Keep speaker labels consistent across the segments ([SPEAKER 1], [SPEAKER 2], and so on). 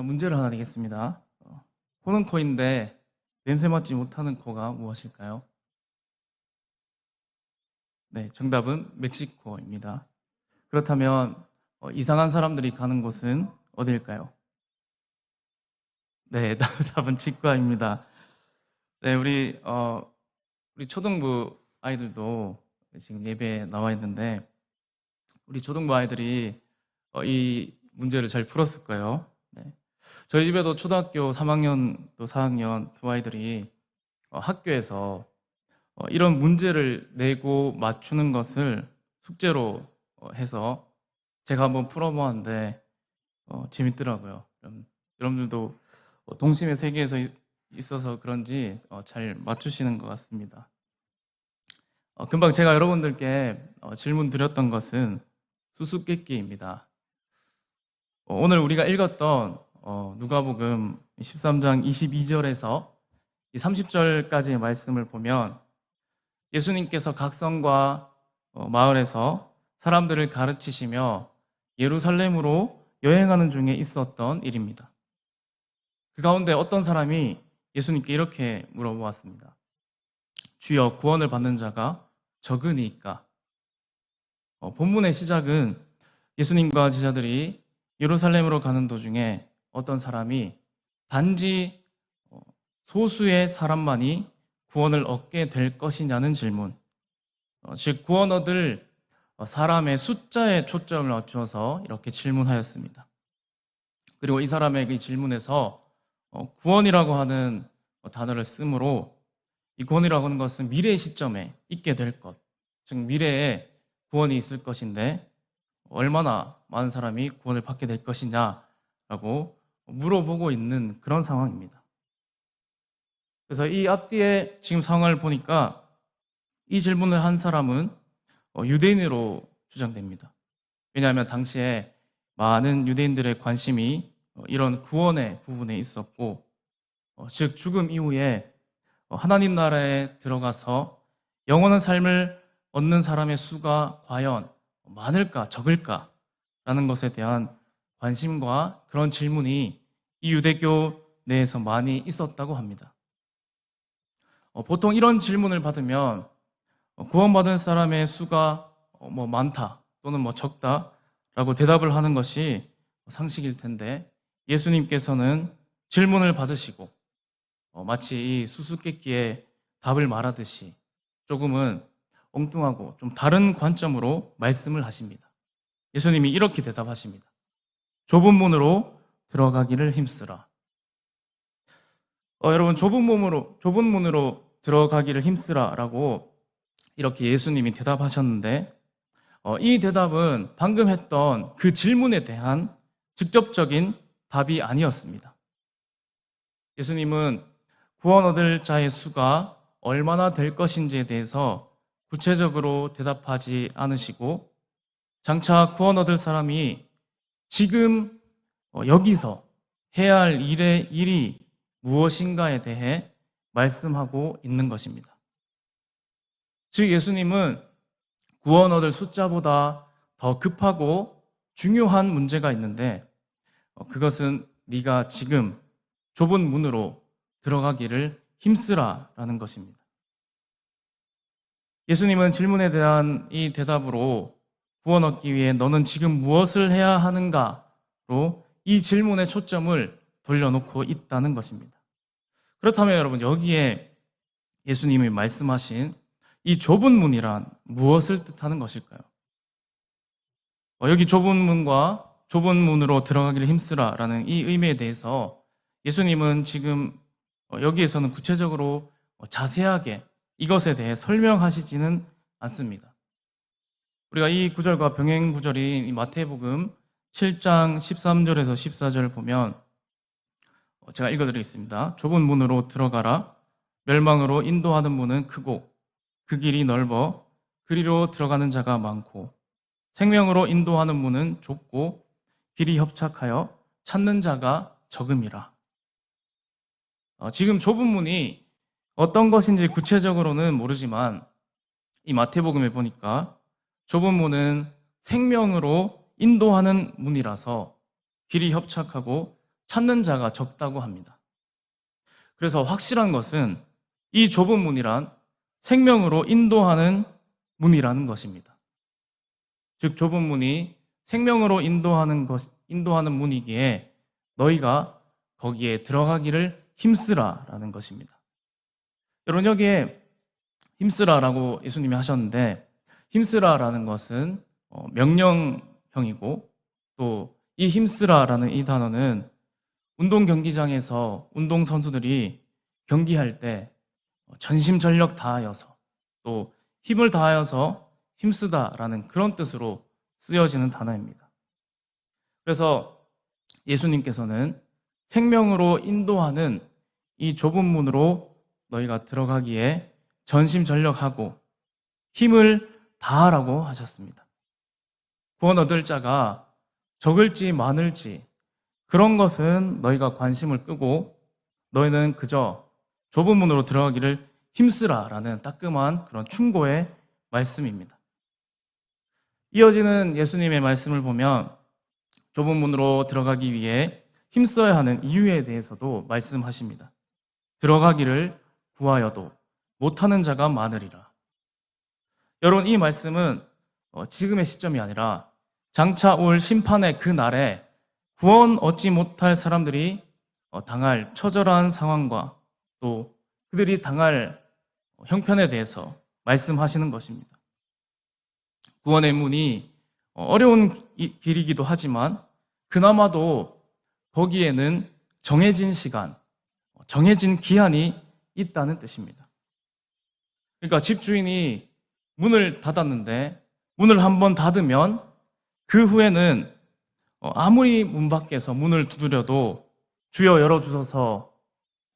[SPEAKER 1] 제가 문제를 하나 내겠습니다. 어, 코는 코인데 냄새 맡지 못하는 코가 무엇일까요? 네, 정답은 멕시코입니다. 그렇다면 어, 이상한 사람들이 가는 곳은 어디일까요? 네, 답은 치과입니다. 네, 우리 어, 우리 초등부 아이들도 지금 예배에 나와 있는데 우리 초등부 아이들이 어, 이 문제를 잘 풀었을 거예요. 네. 저희 집에도 초등학교 3학년 또 4학년 두 아이들이 어, 학교에서 어, 이런 문제를 내고 맞추는 것을 숙제로 어, 해서 제가 한번 풀어보았는데 어, 재밌더라고요. 여러분, 여러분들도 어, 동심의 세계에서 이- 있어서 그런지 어, 잘 맞추시는 것 같습니다. 어, 금방 제가 여러분들께 어, 질문 드렸던 것은 수수께끼입니다. 어, 오늘 우리가 읽었던 어, 누가복음 13장 22절에서 30절까지의 말씀을 보면 예수님께서 각성과 어, 마을에서 사람들을 가르치시며 예루살렘으로 여행하는 중에 있었던 일입니다. 그 가운데 어떤 사람이 예수님께 이렇게 물어보았습니다. 주여 구원을 받는 자가 적으니까. 어, 본문의 시작은 예수님과 제자들이 예루살렘으로 가는 도중에 어떤 사람이 단지 어, 소수의 사람만이 구원을 얻게 될 것이냐는 질문. 어, 즉 구원 얻을 어, 사람의 숫자에 초점을 맞춰서 이렇게 질문하였습니다. 그리고 이 사람의 그 질문에서 어, 구원이라고 하는 어, 단어를 쓰므로 이 구원이라고 하는 것은 미래 시점에 있게 될 것, 즉 미래에 구원이 있을 것인데 얼마나 많은 사람이 구원을 받게 될 것이냐라고 물어보고 있는 그런 상황입니다. 그래서 이 앞뒤에 지금 상황을 보니까 이 질문을 한 사람은 어, 유대인으로 주장됩니다. 왜냐하면 당시에 많은 유대인들의 관심이 어, 이런 구원의 부분에 있었고, 어, 즉 죽음 이후에 어, 하나님 나라에 들어가서 영원한 삶을 얻는 사람의 수가 과연 많을까 적을까 라는 것에 대한 관심과 그런 질문이 이 유대교 내에서 많이 있었다고 합니다. 어, 보통 이런 질문을 받으면 어, 구원받은 사람의 수가 어, 뭐 많다 또는 뭐 적다라고 대답을 하는 것이 상식일 텐데 예수님께서는 질문을 받으시고 어, 마치 이 수수께끼에 답을 말하듯이 조금은 엉뚱하고 좀 다른 관점으로 말씀을 하십니다. 예수님이 이렇게 대답하십니다. 좁은 문으로 들어가기를 힘쓰라. 어, 여러분 좁은 문으로 좁은 문으로 들어가기를 힘쓰라라고 이렇게 예수님이 대답하셨는데 어, 이 대답은 방금 했던 그 질문에 대한 직접적인 답이 아니었습니다. 예수님은 구원 얻을 자의 수가 얼마나 될 것인지에 대해서 구체적으로 대답하지 않으시고 장차 구원 얻을 사람이 지금 어, 여기서 해야 할 일의 일이 무엇인가에 대해 말씀하고 있는 것입니다. 즉 예수님은 구원 얻을 숫자보다 더 급하고 중요한 문제가 있는데 어, 그것은 네가 지금 좁은 문으로 들어가기를 힘쓰라라는 것입니다. 예수님은 질문에 대한 이 대답으로 구원 얻기 위해 너는 지금 무엇을 해야 하는가로 이 질문의 초점을 돌려놓고 있다는 것입니다. 그렇다면 여러분 여기에 예수님이 말씀하신 이 좁은 문이란 무엇을 뜻하는 것일까요? 어, 여기 좁은 문과 좁은 문으로 들어가기를 힘쓰라라는 이 의미에 대해서 예수님은 지금 어, 여기에서는 구체적으로 어, 자세하게 이것에 대해 설명하시지는 않습니다. 우리가 이 구절과 병행 구절인 이 마태복음 7장 13절에서 14절을 보면 어, 제가 읽어드리겠습니다. 좁은 문으로 들어가라. 멸망으로 인도하는 문은 크고 그 길이 넓어 그리로 들어가는 자가 많고 생명으로 인도하는 문은 좁고 길이 협착하여 찾는 자가 적음이라. 어, 지금 좁은 문이 어떤 것인지 구체적으로는 모르지만 이 마태복음에 보니까 좁은 문은 생명으로 인도하는 문이라서 길이 협착하고 찾는 자가 적다고 합니다. 그래서 확실한 것은 이 좁은 문이란 생명으로 인도하는 문이라는 것입니다. 즉 좁은 문이 생명으로 인도하는 것 인도하는 문이기에 너희가 거기에 들어가기를 힘쓰라라는 것입니다. 여러분 여기에 힘쓰라라고 예수님이 하셨는데 힘쓰라라는 것은 어, 명령 형이고 또 이 힘쓰라라는 이 단어는 운동 경기장에서 운동 선수들이 경기할 때 전심전력 다하여서 또 힘을 다하여서 힘쓰다라는 그런 뜻으로 쓰여지는 단어입니다. 그래서 예수님께서는 생명으로 인도하는 이 좁은 문으로 너희가 들어가기에 전심전력하고 힘을 다하라고 하셨습니다. 구원 얻을 자가 적을지 많을지 그런 것은 너희가 관심을 끄고 너희는 그저 좁은 문으로 들어가기를 힘쓰라라는 따끔한 그런 충고의 말씀입니다. 이어지는 예수님의 말씀을 보면 좁은 문으로 들어가기 위해 힘써야 하는 이유에 대해서도 말씀하십니다. 들어가기를 구하여도 못하는 자가 많으리라. 여러분, 이 말씀은 어, 지금의 시점이 아니라 장차 올 심판의 그 날에 구원 얻지 못할 사람들이 어, 당할 처절한 상황과 또 그들이 당할 형편에 대해서 말씀하시는 것입니다. 구원의 문이 어, 어려운 길이기도 하지만 그나마도 거기에는 정해진 시간, 정해진 기한이 있다는 뜻입니다. 그러니까 집주인이 문을 닫았는데 문을 한번 닫으면 그 후에는 어, 아무리 문 밖에서 문을 두드려도 주여 열어주소서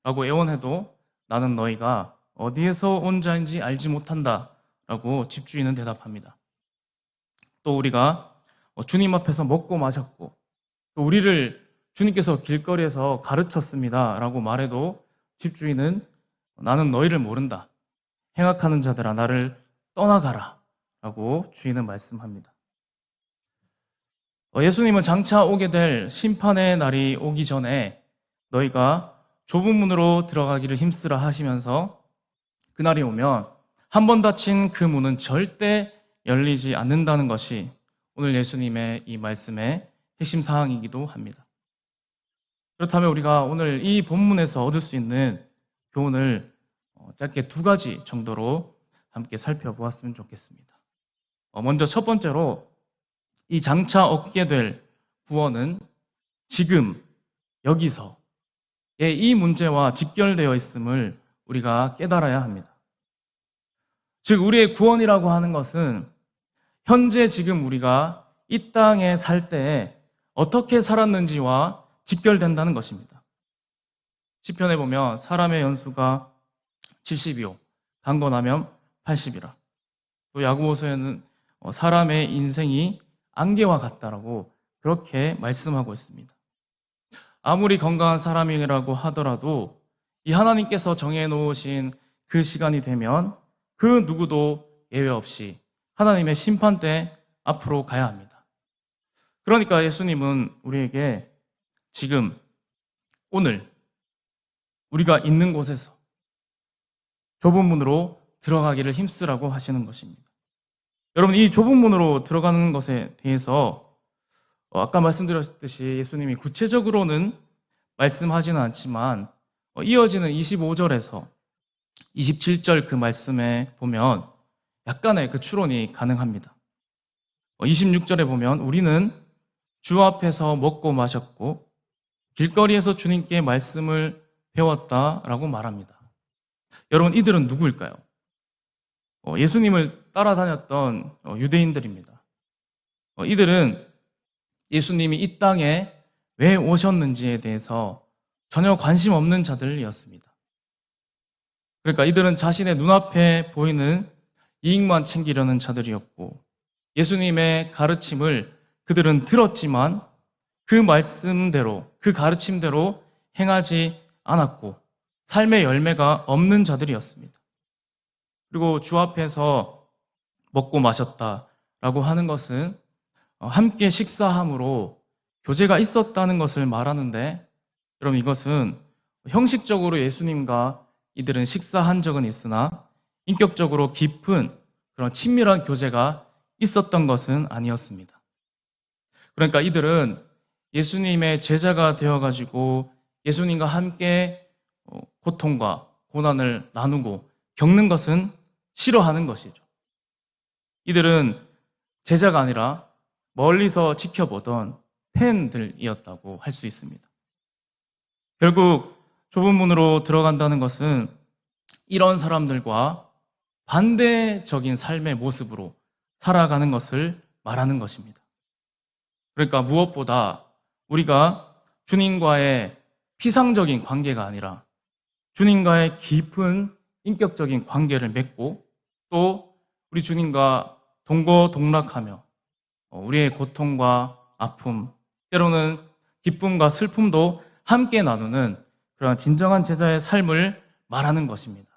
[SPEAKER 1] 라고 애원해도 나는 너희가 어디에서 온 자인지 알지 못한다 라고 집주인은 대답합니다. 또 우리가 어, 주님 앞에서 먹고 마셨고 또 우리를 주님께서 길거리에서 가르쳤습니다 라고 말해도 집주인은 나는 너희를 모른다. 행악하는 자들아 나를 떠나가라 라고 주인은 말씀합니다. 어, 예수님은 장차 오게 될 심판의 날이 오기 전에 너희가 좁은 문으로 들어가기를 힘쓰라 하시면서 그날이 오면 한 번 닫힌 그 문은 절대 열리지 않는다는 것이 오늘 예수님의 이 말씀의 핵심 사항이기도 합니다. 그렇다면 우리가 오늘 이 본문에서 얻을 수 있는 교훈을 어, 짧게 두 가지 정도로 함께 살펴보았으면 좋겠습니다. 어, 먼저 첫 번째로 이 장차 얻게 될 구원은 지금 여기서의 이 문제와 직결되어 있음을 우리가 깨달아야 합니다. 즉, 우리의 구원이라고 하는 것은 현재 지금 우리가 이 땅에 살 때에 어떻게 살았는지와 직결된다는 것입니다. 시편에 보면 사람의 연수가 70이요, 강건하면 80이라. 또 야구보서에는 어, 사람의 인생이 안개와 같다라고 그렇게 말씀하고 있습니다. 아무리 건강한 사람이라고 하더라도 이 하나님께서 정해 놓으신 그 시간이 되면 그 누구도 예외 없이 하나님의 심판 때 앞으로 가야 합니다. 그러니까 예수님은 우리에게 지금 오늘 우리가 있는 곳에서 좁은 문으로 들어가기를 힘쓰라고 하시는 것입니다. 여러분, 이 좁은 문으로 들어가는 것에 대해서 어, 아까 말씀드렸듯이 예수님이 구체적으로는 말씀하지는 않지만 어, 이어지는 25절에서 27절 그 말씀에 보면 약간의 그 추론이 가능합니다. 26절에 어, 보면 우리는 주 앞에서 먹고 마셨고 길거리에서 주님께 말씀을 배웠다라고 말합니다. 여러분, 이들은 누구일까요? 예수님을 따라다녔던 어, 유대인들입니다. 어, 이들은 예수님이 이 땅에 왜 오셨는지에 대해서 전혀 관심 없는 자들이었습니다. 그러니까 이들은 자신의 눈앞에 보이는 이익만 챙기려는 자들이었고 예수님의 가르침을 그들은 들었지만 그 말씀대로, 그 가르침대로 행하지 않았고 삶의 열매가 없는 자들이었습니다. 그리고 주 앞에서 먹고 마셨다라고 하는 것은 어, 함께 식사함으로 교제가 있었다는 것을 말하는데 여러분 이것은 형식적으로 예수님과 이들은 식사한 적은 있으나 인격적으로 깊은 그런 친밀한 교제가 있었던 것은 아니었습니다. 그러니까 이들은 예수님의 제자가 되어가지고 예수님과 함께 어, 고통과 고난을 나누고 겪는 것은 싫어하는 것이죠. 이들은 제자가 아니라 멀리서 지켜보던 팬들이었다고 할 수 있습니다. 결국 좁은 문으로 들어간다는 것은 이런 사람들과 반대적인 삶의 모습으로 살아가는 것을 말하는 것입니다. 그러니까 무엇보다 우리가 주님과의 피상적인 관계가 아니라 주님과의 깊은 인격적인 관계를 맺고 또 우리 주님과 동거동락하며 어, 우리의 고통과 아픔, 때로는 기쁨과 슬픔도 함께 나누는 그런 진정한 제자의 삶을 말하는 것입니다.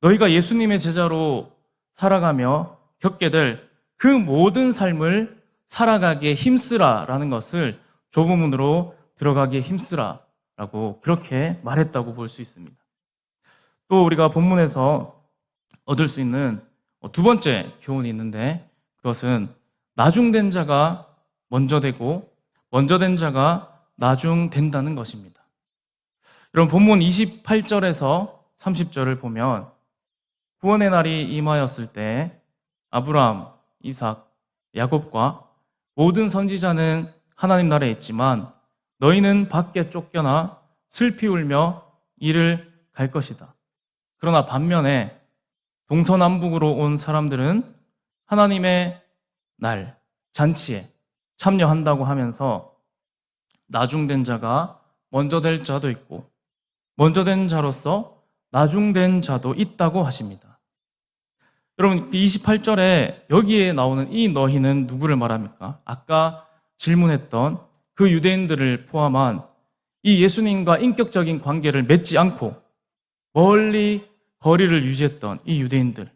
[SPEAKER 1] 너희가 예수님의 제자로 살아가며 겪게 될 그 모든 삶을 살아가기에 힘쓰라라는 것을 좁은 문으로 들어가기에 힘쓰라라고 그렇게 말했다고 볼 수 있습니다. 또 우리가 본문에서 얻을 수 있는 두 번째 교훈이 있는데 그것은 나중된 자가 먼저 되고 먼저 된 자가 나중된다는 것입니다. 여러분 본문 28절에서 30절을 보면 구원의 날이 임하였을 때 아브라함, 이삭, 야곱과 모든 선지자는 하나님 나라에 있지만 너희는 밖에 쫓겨나 슬피 울며 이를 갈 것이다. 그러나 반면에 동서남북으로 온 사람들은 하나님의 날, 잔치에 참여한다고 하면서 나중된 자가 먼저 될 자도 있고 먼저 된 자로서 나중된 자도 있다고 하십니다. 여러분 28절에 여기에 나오는 이 너희는 누구를 말합니까? 아까 질문했던 그 유대인들을 포함한 이 예수님과 인격적인 관계를 맺지 않고 멀리 거리를 유지했던 이 유대인들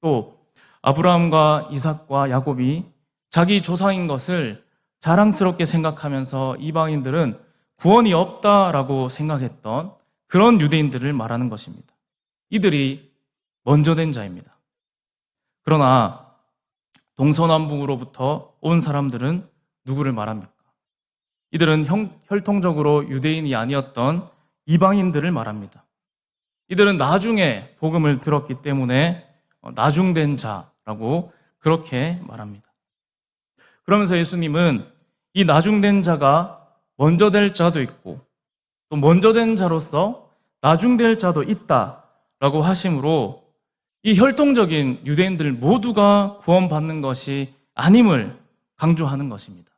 [SPEAKER 1] 또 아브라함과 이삭과 야곱이 자기 조상인 것을 자랑스럽게 생각하면서 이방인들은 구원이 없다라고 생각했던 그런 유대인들을 말하는 것입니다. 이들이 먼저 된 자입니다. 그러나 동서남북으로부터 온 사람들은 누구를 말합니까? 이들은 형, 혈통적으로 유대인이 아니었던 이방인들을 말합니다. 이들은 나중에 복음을 들었기 때문에 어, 나중된 자라고 그렇게 말합니다. 그러면서 예수님은 이 나중된 자가 먼저 될 자도 있고 또 먼저 된 자로서 나중될 자도 있다라고 하심으로 이 혈통적인 유대인들 모두가 구원받는 것이 아님을 강조하는 것입니다.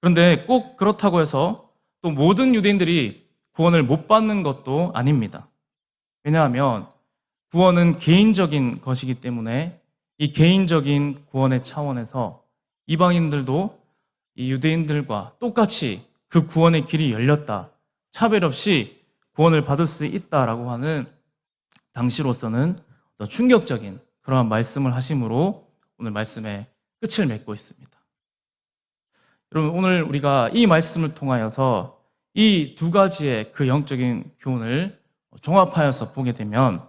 [SPEAKER 1] 그런데 꼭 그렇다고 해서 또 모든 유대인들이 구원을 못 받는 것도 아닙니다. 왜냐하면 구원은 개인적인 것이기 때문에 이 개인적인 구원의 차원에서 이방인들도 이 유대인들과 똑같이 그 구원의 길이 열렸다. 차별 없이 구원을 받을 수 있다라고 하는 당시로서는 더 충격적인 그러한 말씀을 하심으로 오늘 말씀의 끝을 맺고 있습니다. 여러분, 오늘 우리가 이 말씀을 통하여서 이 두 가지의 그 영적인 교훈을 종합하여서 보게 되면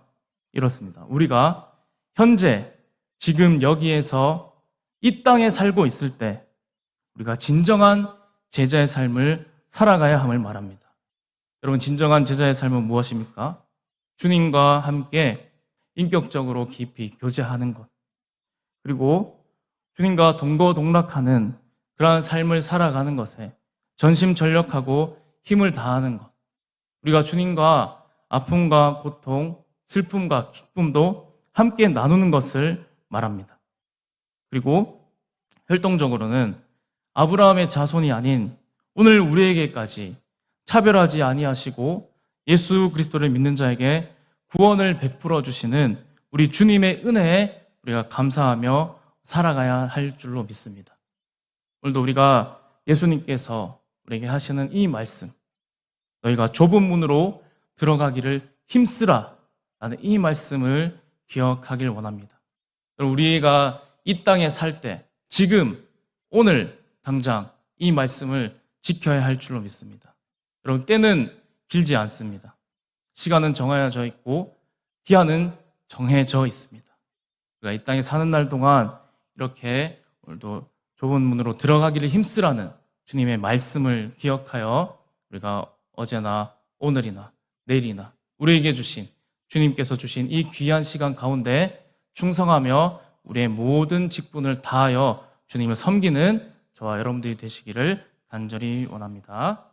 [SPEAKER 1] 이렇습니다. 우리가 현재 지금 여기에서 이 땅에 살고 있을 때 우리가 진정한 제자의 삶을 살아가야 함을 말합니다. 여러분, 진정한 제자의 삶은 무엇입니까? 주님과 함께 인격적으로 깊이 교제하는 것. 그리고 주님과 동거동락하는 그러한 삶을 살아가는 것에 전심전력하고 힘을 다하는 것. 우리가 주님과 아픔과 고통, 슬픔과 기쁨도 함께 나누는 것을 말합니다. 그리고 혈통적으로는 아브라함의 자손이 아닌 오늘 우리에게까지 차별하지 아니하시고 예수 그리스도를 믿는 자에게 구원을 베풀어 주시는 우리 주님의 은혜에 우리가 감사하며 살아가야 할 줄로 믿습니다. 오늘도 우리가 예수님께서 우리에게 하시는 이 말씀, 너희가 좁은 문으로 들어가기를 힘쓰라 라는 이 말씀을 기억하길 원합니다. 우리가 이 땅에 살 때, 지금, 오늘, 당장 이 말씀을 지켜야 할 줄로 믿습니다. 여러분 때는 길지 않습니다. 시간은 정해져 있고 기한은 정해져 있습니다. 우리가 이 땅에 사는 날 동안 이렇게 오늘도 좁은 문으로 들어가기를 힘쓰라는 주님의 말씀을 기억하여 우리가 어제나 오늘이나 내일이나 우리에게 주신 주님께서 주신 이 귀한 시간 가운데 충성하며 우리의 모든 직분을 다하여 주님을 섬기는 저와 여러분들이 되시기를 간절히 원합니다.